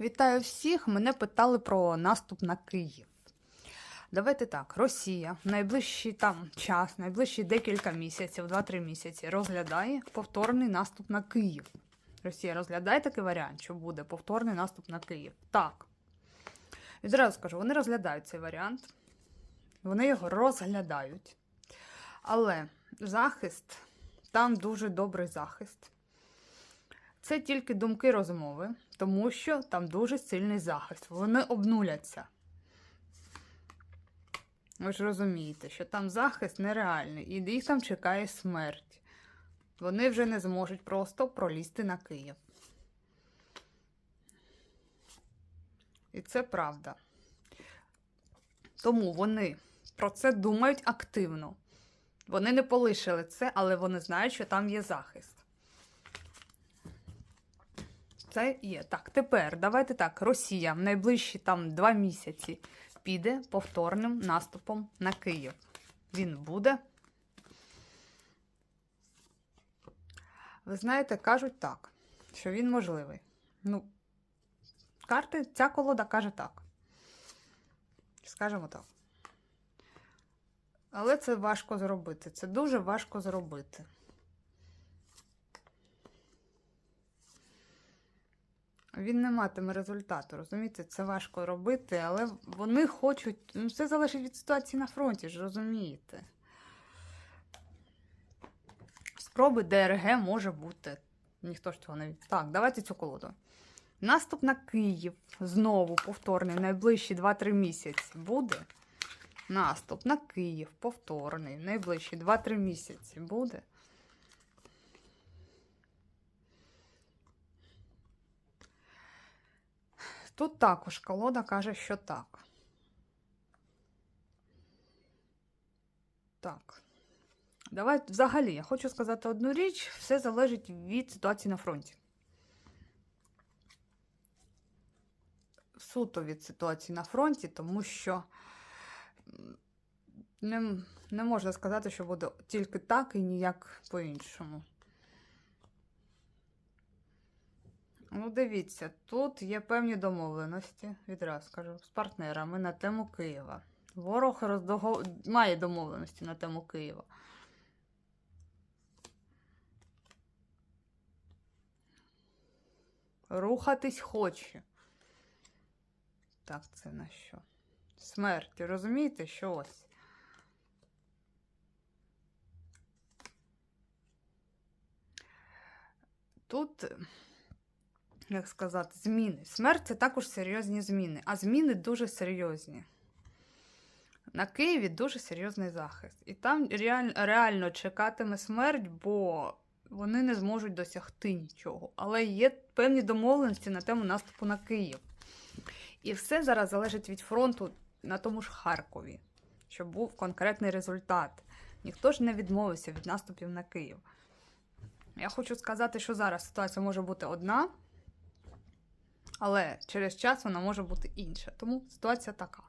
Вітаю всіх! Мене питали про наступ на Київ. Давайте так, Росія в найближчий там час, найближчі декілька місяців, 2-3 місяці, розглядає повторний наступ на Київ. Росія розглядає такий варіант, що буде повторний наступ на Київ. Так. Відразу скажу, вони розглядають цей варіант. Вони його розглядають. Але захист, там дуже добрий захист. Це тільки думки розмови, тому що там дуже сильний захист. Вони обнуляться. Ви ж розумієте, що там захист нереальний, і їх там чекає смерть. Вони вже не зможуть просто пролізти на Київ. І це правда. Тому вони про це думають активно. Вони не полишили це, але вони знають, що там є захист. Це є. Так, тепер давайте так. Росія в найближчі там два місяці піде повторним наступом на Київ. Він буде. Ви знаєте, кажуть так, що він можливий. Ну, карти, ця колода каже так. Скажемо так. Але це важко зробити. Це дуже важко зробити. Він не матиме результату, розумієте? Це важко робити, але вони хочуть. Ну, все залежить від ситуації на фронті, ж розумієте. Спроби ДРГ може бути. Ніхто ж цього не Так, давайте цю колоду. Наступ на Київ знову повторний, найближчі 2-3 місяці буде. Наступ на Київ повторний, найближчі 2-3 місяці буде. Тут також колода каже, що так. Так. Давайте взагалі, я хочу сказати одну річ: все залежить від ситуації на фронті. Суто від ситуації на фронті, тому що не, не можна сказати, що буде тільки так і ніяк по-іншому. Ну, дивіться, тут є певні домовленості, відразу скажу, з партнерами на тему Києва. Ворог роздого... має домовленості на тему Києва. Рухатись хоче. Так, це на що? Смерть. Розумієте, що ось? Тут як сказати, зміни. Смерть це також серйозні зміни, а зміни дуже серйозні. На Києві дуже серйозний захист. І там реаль, реально чекатиме смерть, бо вони не зможуть досягти нічого. Але є певні домовленості на тему наступу на Київ. І все зараз залежить від фронту на тому ж Харкові, щоб був конкретний результат. Ніхто ж не відмовився від наступів на Київ. Я хочу сказати, що зараз ситуація може бути одна. Але через час вона може бути інша. Тому ситуація така.